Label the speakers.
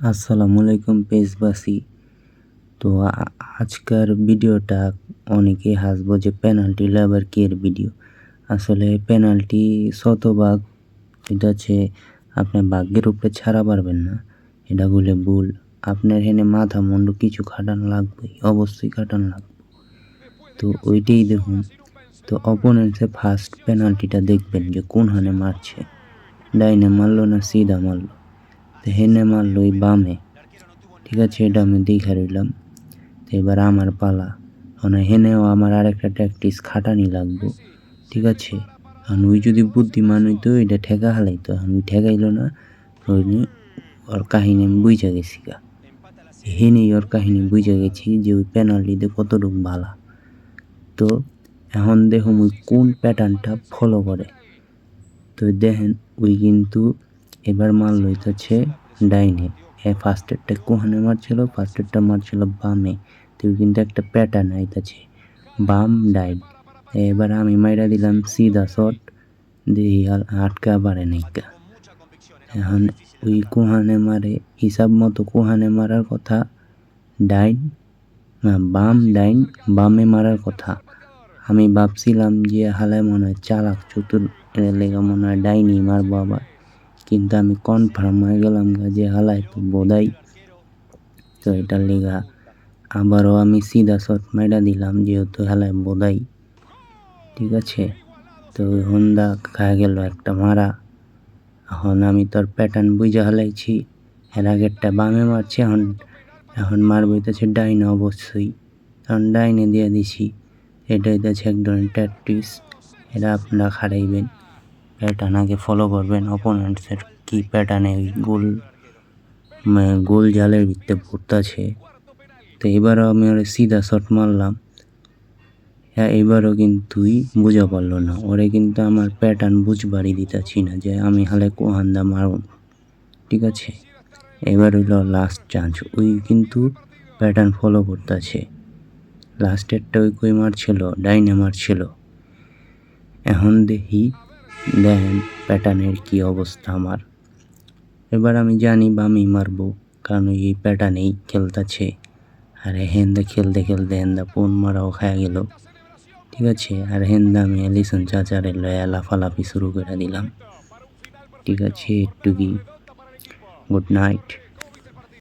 Speaker 1: আসসালামু আলাইকুম পেজবাসী। তো আজকের ভিডিওটা অনেকেই হাসবো যে পেনাল্টি লেবার কের ভিডিও? আসলে পেনাল্টি শতভাগ এটা হচ্ছে আপনার ভাগ্যের উপরে ছাড়া পারবেন না। এটা বলে ভুল। আপনার হেনে মাথা মুন্ডু কিছু খাটানো লাগবে, অবশ্যই খাটানো লাগবে। তো ওইটাই দেখুন। তো অপোনেন্টসে ফার্স্ট পেনাল্টিটা দেখবেন যে কোন হানে মারছে। ডাইনে মারলো না সিধা মারলো? হেনে মারলো ওই বামে। ঠিক আছে, এটা আমি দেখে রইলাম। তো এবার আমার পালা। মানে হেনেও আমার আরেকটা ট্যাকটিস খাটানি লাগবো। ঠিক আছে? আর ওই যদি বুদ্ধিমান হইতো, এটা ঠেকা হালাইতো। আর ওই ঠেকাইলো না ওই ওর কাহিনী আমি বুঝা গেছি গা। হেনেই ওর কাহিনী বুঝা গেছি যে ওই পেনাল্টিতে কতটুকু ভালা তো এখন দেখুন ওই কোন প্যাটার্নটা ফলো করে। তো দেখেন, ওই কিন্তু এবার মাল লইতেছে ডাইনে। এ ফার্স্টেরটা কোহানে মারছিল ফার্স্টেরটা মারছিল বামে। তুই কিন্তু একটা প্যাটার্ন আইতাছে। বাম ডাইন। এবার আমি মাইরা দিলাম সিধা শট দিয়ে আটকা পারে নাইকা এখন ওই কোহানে মারে, হিসাব মতো কোহানে মারার কথা, ডাইন না, বাম ডাইন, বামে মারার কথা। আমি ভাবছিলাম যে হালে মনে হয় চালাক চতুর লেগে মনে হয় ডাইনি মারবো আবার। কিন্তু আমি কনফার্ম হয়ে গেলাম যে হালায় তো বোধাই তো এটার লেগা আবারও আমি সিধা শট মাইরা দিলাম যেহেতু হেলায় বোধাই ঠিক আছে? তো হন্দা খায় গেল একটা মারা। এখন আমি তোর প্যাটার্ন বুঝে হালাইছি। এর আগেরটা বামে মারছে, এখন এখন মারবো হইতেছে ডাইনে অবশ্যই। কারণ ডাইনে দিয়ে দিছি। এটা হইতেছে এক ধরনের ট্যাকটিস এটা আপনারা খারাইবেন। প্যাটার্ন আগে ফলো করবেন। অপোনেন্টসের কী প্যাটার্নে গোল গোল জালের ভিতরে পড়তেছে তো এবারও আমি ওরে সিধা শট মারলাম। হ্যাঁ এবারও কিন্তুই বুঝা পারল না। ওরে কিন্তু আমার প্যাটার্ন বুঝবারই দিতেছি না যে আমি হালে কোহান্দা মারব। ঠিক আছে? এবার হইল লাস্ট চান্স ওই কিন্তু প্যাটার্ন ফলো করতেছে। লাস্টেরটা ওই কই মারছিল? ডাইনে মারছিল। এখন দেখি দেখেন প্যাটার্নের কি অবস্থা আমার। এবার আমি জানি বা আমি মারবো, কারণ এই প্যাটার্নেই খেলতেছে। আর হেন্দা খেলতে খেলতে হেন্দা পোন মারাও খায় গেল। ঠিক আছে, আর হেন্দা আমি এলিসন চাচারে লয়া লাফালাফি শুরু করে দিলাম। ঠিক আছে, একটু কি গুড নাইট